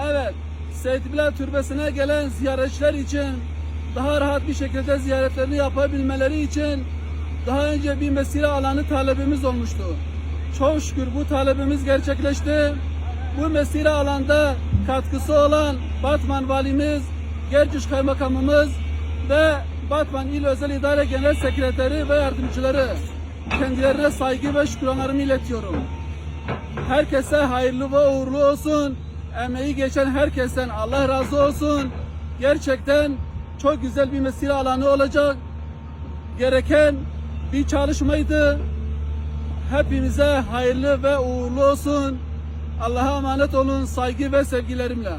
Evet, Seyit Bilal Türbesi'ne gelen ziyaretçiler için daha rahat bir şekilde ziyaretlerini yapabilmeleri için daha önce bir mesire alanı talebimiz olmuştu. Çok şükür bu talebimiz gerçekleşti. Bu mesire alanda katkısı olan Batman Valimiz, Gercüş Kaymakamımız ve Batman İl Özel İdare Genel Sekreteri ve yardımcıları kendilerine saygı ve şükranlarımı iletiyorum. Herkese hayırlı ve uğurlu olsun. Emeği geçen herkesten Allah razı olsun. Gerçekten çok güzel bir mesire alanı olacak. Gereken bir çalışmaydı. Hepimize hayırlı ve uğurlu olsun. Allah'a emanet olun. Saygı ve sevgilerimle.